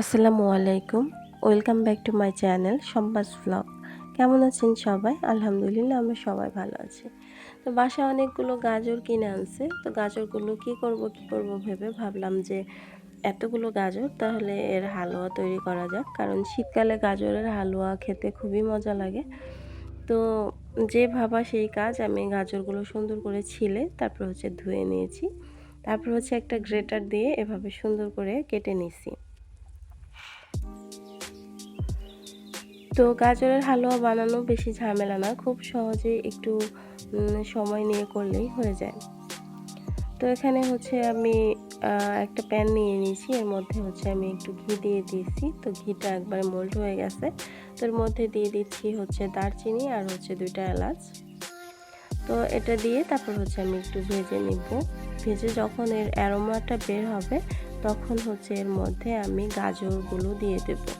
আসসালামু আলাইকুম। Welcome back to my channel সম্বাস blog কেমন আছেন সবাই? আলহামদুলিল্লাহ, আমরা সবাই ভালো আছি। তো বাসায় অনেকগুলো গাজর কিনে আনছে। তো গাজরগুলো কি করব কি করব ভেবে ভাবলাম যে এতগুলো গাজর, তাহলে এর হালুয়া তৈরি করা যাক। কারণ শীতকালে গাজরের হালুয়া খেতে খুবই মজা লাগে। তো যে ভাবা সেই কাজ, আমি গাজরগুলো সুন্দর করে ছিলে, তারপর হচ্ছে ধুয়ে নিয়েছি। তারপর হচ্ছে একটা গ্রেটার দিয়ে এভাবে সুন্দর করে কেটে নিছি। তো গাজরের হালুয়া বানানো বেশি ঝামেলা না, খুব সহজে একটু সময় নিয়ে করলেই হয়ে যায়। তো এখানে হচ্ছে আমি একটা প্যান নিয়ে নিয়েছি, এর মধ্যে হচ্ছে আমি একটু ঘি দিয়ে দিয়েছি। তো ঘিটা একবার মোল্ড হয়ে গেছে। তো এর মধ্যে দিয়ে দিচ্ছি হচ্ছে দারচিনি আর হচ্ছে দুইটা এলাচ। তো এটা দিয়ে তারপর হচ্ছে আমি একটু ভেজে নিব। ভেজে যখন এর অ্যারোমাটা বের হবে, তখন হচ্ছে এর মধ্যে আমি গাজরগুলো দিয়ে দেবো।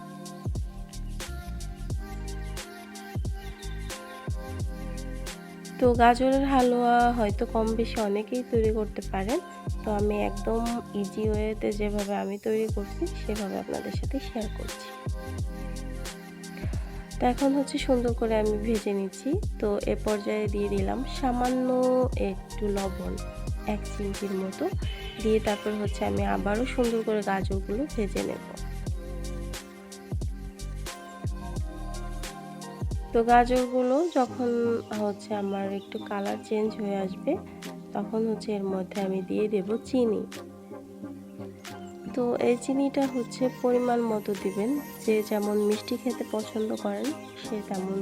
তো গাজরের হালুয়া হয়তো কম বেশি অনেকেই তৈরি করতে পারেন। তো আমি একদম ইজি ওয়েতে যেভাবে আমি তৈরি করছি, সেভাবে আপনাদের সাথে শেয়ার করছি। তো এখন হচ্ছে সুন্দর করে আমি ভেজে নিচ্ছি। তো এ পর্যায়ে দিয়ে দিলাম সামান্য একটু লবণ, এক চিমটির মতো। দিয়ে তারপর হচ্ছে আমি আবারও সুন্দর করে গাজরগুলো ভেজে নেব। তো গাজরগুলো যখন হচ্ছে আমার একটু কালার চেঞ্জ হয়ে আসবে, তখন হচ্ছে এর মধ্যে আমি দিয়ে দেব চিনি। তো এই চিনিটা হচ্ছে পরিমাণ মতো দিবেন, যে যেমন মিষ্টি খেতে পছন্দ করেন, সে তেমন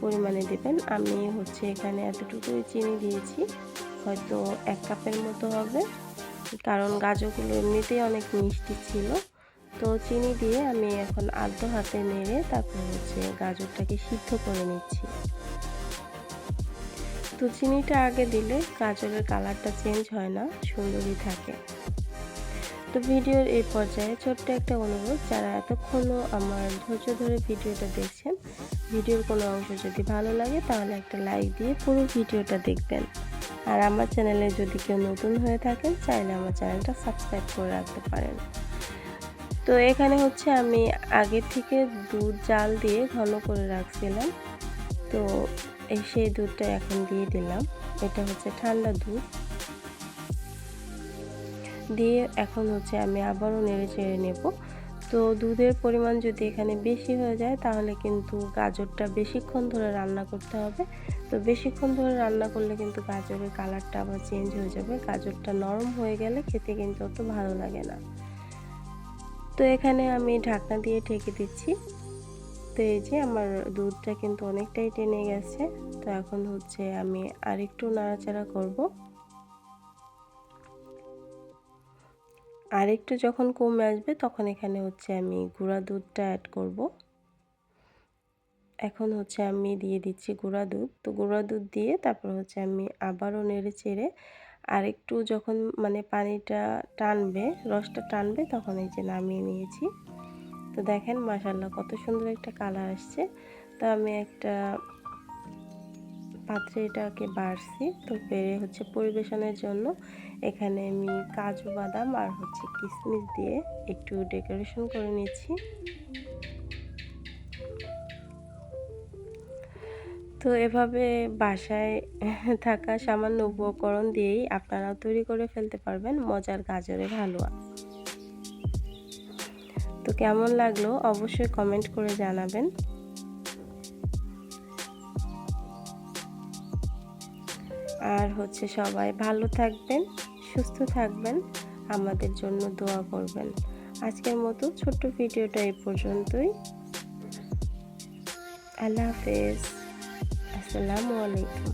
পরিমাণে দেবেন। আমি হচ্ছে এখানে এতটুকুই চিনি দিয়েছি, হয়তো এক কাপের মতো হবে। কারণ গাজরগুলো এমনিতেই অনেক মিষ্টি ছিল। তো চিনি দিয়ে আমি এখন আদ্য হাতে নেড়ে তারপর হচ্ছে গাজরটাকে সিদ্ধ করে নিচ্ছি। তো চিনিটা আগে দিলে গাজরের কালারটা চেঞ্জ হয় না, সুন্দরই থাকে। তো ভিডিওর এই পর্যায়ে ছোট্ট একটা অনুরোধ, যারা এতক্ষণও আমার ধৈর্য ধরে ভিডিওটা দেখছেন, ভিডিওর কোনো অংশ যদি ভালো লাগে তাহলে একটা লাইক দিয়ে পুরো ভিডিওটা দেখবেন। আর আমার চ্যানেলে যদি কেউ নতুন হয়ে থাকেন, চাইলে আমার চ্যানেলটা সাবস্ক্রাইব করে রাখতে পারেন। তো এখানে হচ্ছে আমি আগে থেকে দুধ জাল দিয়ে ঘন করে রাখছিলাম। তো এই সেই দুধটা এখন দিয়ে দিলাম। এটা হচ্ছে ঠান্ডা দুধ। দিয়ে এখন হচ্ছে আমি আবারও নেড়ে চেড়ে নেব। তো দুধের পরিমাণ যদি এখানে বেশি হয়ে যায়, তাহলে কিন্তু গাজরটা বেশিক্ষণ ধরে রান্না করতে হবে। তো বেশিক্ষণ ধরে রান্না করলে কিন্তু গাজরের কালারটা আবার চেঞ্জ হয়ে যাবে। গাজরটা নরম হয়ে গেলে খেতে কিন্তু অত ভালো লাগে না। তো এখানে আমি ঢাকনা দিয়ে ঢেকে দিচ্ছি। তো এই যে আমার দুধটা কিন্তু অনেকটাই টেনে গেছে। তো এখন হচ্ছে আমি আরেকটু নাড়াচাড়া করব। আরেকটু যখন কমে আসবে তখন এখানে হচ্ছে আমি গুঁড়া দুধটা অ্যাড করব। এখন হচ্ছে আমি দিয়ে দিচ্ছি গুঁড়া দুধ। তো গুঁড়া দুধ দিয়ে তারপর হচ্ছে আমি আবারও নেড়ে চেড়ে আর একটু যখন মানে পানিটা টানবে, রসটা টানবে, তখন এই যে নামিয়ে নিয়েছি। তো দেখেন মাসাল্লাহ কত সুন্দর একটা কালার আসছে। তো আমি একটা পাত্রে এটাকে বাড়ছি, তো পেরে হচ্ছে পরিবেশনের জন্য এখানে আমি কাজু বাদাম আর হচ্ছে কিশমিশ দিয়ে একটু ডেকোরেশন করে নিচ্ছি। তো এভাবে বাসায় থাকা সামান্য উপকরণ দিয়েই আপনারাও তৈরি করে ফেলতে পারবেন মজার গাজরের হালুয়া। তো কেমন লাগল অবশ্যই কমেন্ট করে জানাবেন। আর হচ্ছে সবাই ভালো থাকবেন, সুস্থ থাকবেন, আমাদের জন্য দোয়া করবেন। আজকের মতো ছোট্ট ভিডিওটা এই পর্যন্তই। আল্লাহ হাফেজ। Assalamualaikum.